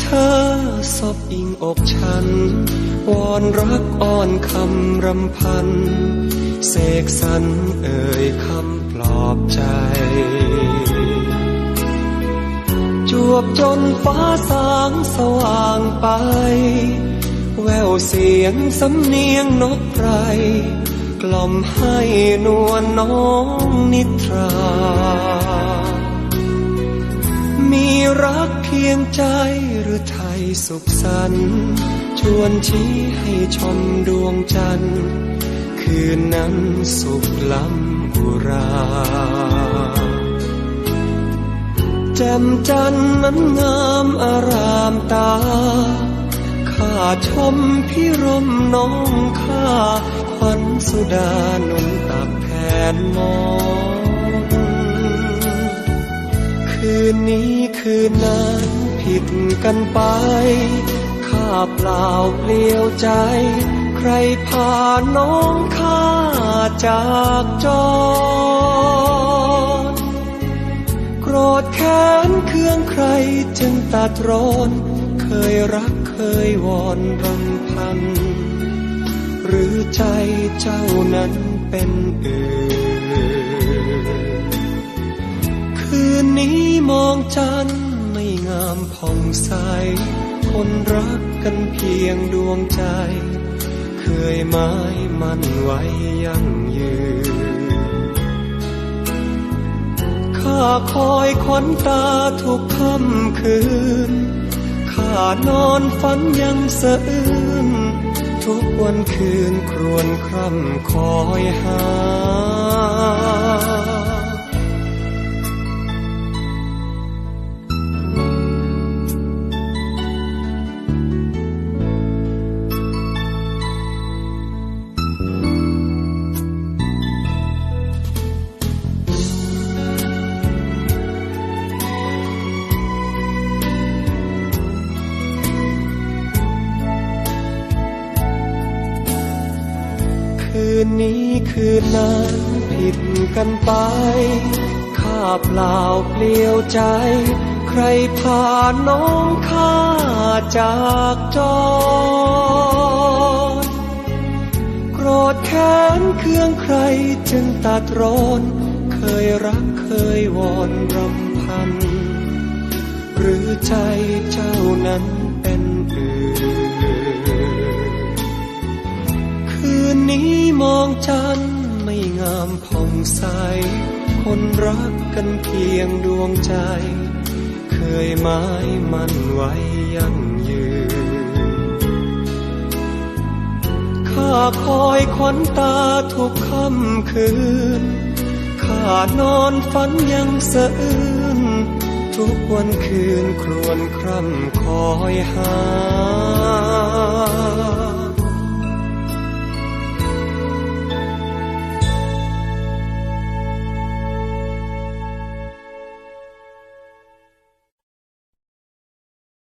เธอซบอิงอกฉัน วอนรักอ้อนคำรำพัน เสกสรรเอ่ยคำปลอบใจ จวบจนฟ้าสางสว่างไป แววเสียงสำเนียงนกไพรกล่อมให้นวลน้องนิทรา มีรักเพียงใจ สุขสันต์ชวนชี้ให้ชมดวงจันทร์คืนนั้นสุขล้ำอุราแจ่มจันทร์นั้นงามอารามตาข้าชมพิรมน้องข้าขวัญสุดาหนุนตักแทนมองคืนนี้คืนนั้น ผิดกันไป ข้าเปล่าเปลี่ยวใจ ใครพาน้องข้าจากจรโกรธแค้นเคืองใครจึงตัดร้อน เคยรักเคยวอนรำพัน หรือใจเจ้านั้นเป็นอื่น คืนนี้มองจันทร์ามผ่องใส คนรักกันเพียงดวงใจ เคยหมายมันไว้ยั่งยืน ข้าคอยขวัญตาทุกค่ำคืน ข้านอนฝันยังสะอื้น ทุกวันคืนครวนคร่ำคอยหา นนี้คืนนั้นผิดกันไปข้าเปล่าเปลี่ยวใจ ใครพาน้องข้าจากจรโกรธแค้นเครื่องใครจึงตัดร้อน เคยรักเคยวอนรำพัน หรือใจเจ้านั้น นี้มองจันไม่งามผ่องใส คนรักกันเพียงดวงใจ เคยหมายมันไว้ยั่งยืน ข้าคอยขวัญตาทุกค่ำคืน ข้านอนฝันยังสะอื้น ทุกวันคืนครวนคร่ำคอยหา